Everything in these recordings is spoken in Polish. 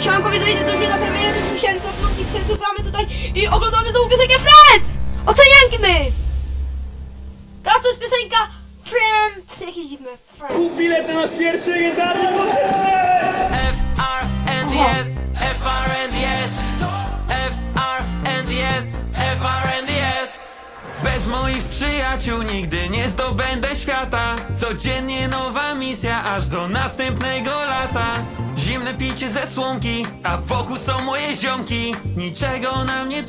Siemanko, widzowie, nie zdążyłem na premierę, więc musiałem cofnąć i przesuwamy tutaj i oglądamy znowu piosenkę Friends! Oceniajmy! Teraz to jest piosenka Friends, jakieś dziwne, Friends. Kup bilet na nasz pierwszy legendarny koncert! F-R-N-D-S, F-R-N-D-S, F-R-N-D-S, F-R-N-D-S. Bez moich przyjaciół nigdy nie zdobędę świata Codziennie nowa misja, aż do następnego lata Zimne picie ze słomki, a wokół są moje ziomki. Niczego nam nie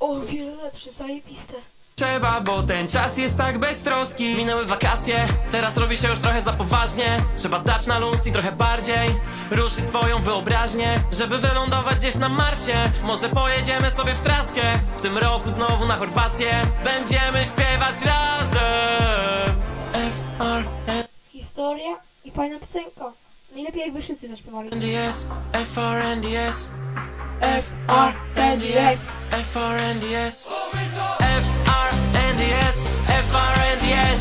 O, wiele lepsze, zajebiste. trzeba, bo ten czas jest tak beztroski Minęły wakacje, teraz robi się już trochę za poważnie. Trzeba dać na luz i trochę bardziej Ruszyć swoją wyobraźnię, żeby wylądować gdzieś na Marsie. Może pojedziemy sobie w traskę, w tym roku znowu na Chorwację Będziemy śpiewać razem. F-R-N-D-S, Historia i fajna piosenka. Najlepiej jakby wszyscy zaśpiewali. F-R-N-D-S F-R-N-D-S, F-R-N-D-S F-R-N-D-S, F-R-N-D-S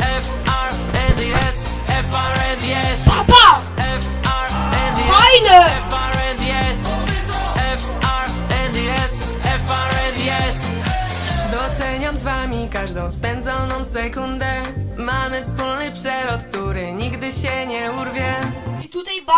F-R-N-D-S, F-R-N-D-S Papa! F-R-N-D-S, Fajne! F-R-N-D-S F-R-N-D-S, F-R-N-D-S Doceniam z wami każdą spędzoną sekundę Mamy wspólny przelot, który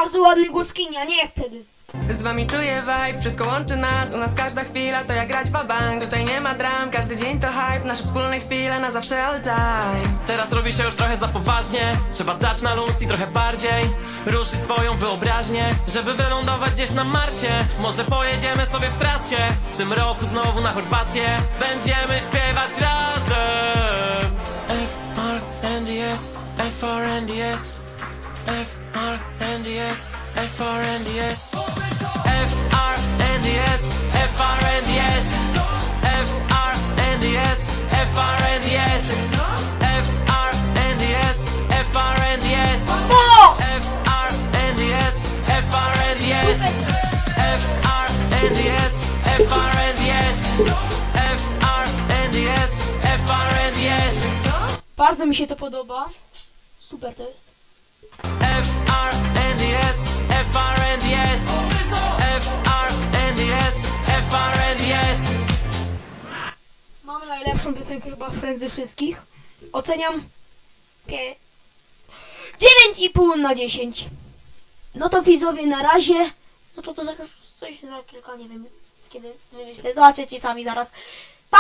bardzo ładny głos Kinia, nie jak wtedy. Z wami czuję vibe, wszystko łączy nas U nas każda chwila to jak grać w bank Tutaj nie ma dram, każdy dzień to hype Nasze wspólne chwile na zawsze all time. Teraz robi się już trochę za poważnie Trzeba dać na luz i trochę bardziej. Ruszyć swoją wyobraźnię Żeby wylądować gdzieś na Marsie. Może pojedziemy sobie w traskę W tym roku znowu na Chorwację. Będziemy śpiewać razem F-R-N-D-S F-R-N-D-S F-R-N-D-S F-R-N-D-S F-R-N-D-S F-R-N-D-S F-R-N-D-S F-R-N-D-S O! F-R-N-D-S F-R-N-D-S F-R-N-D-S F-R-N-D-S F-R-N-D-S F-R-N-D-S Bardzo mi się to podoba. Super to jest. Mamy najlepszą piosenkę chyba Friends ze wszystkich. Oceniam pie... 9,5 na 10. No to widzowie na razie. No to to zaraz coś za kilka, nie wiem kiedy wymyślę. Zobaczycie sami zaraz. Pa!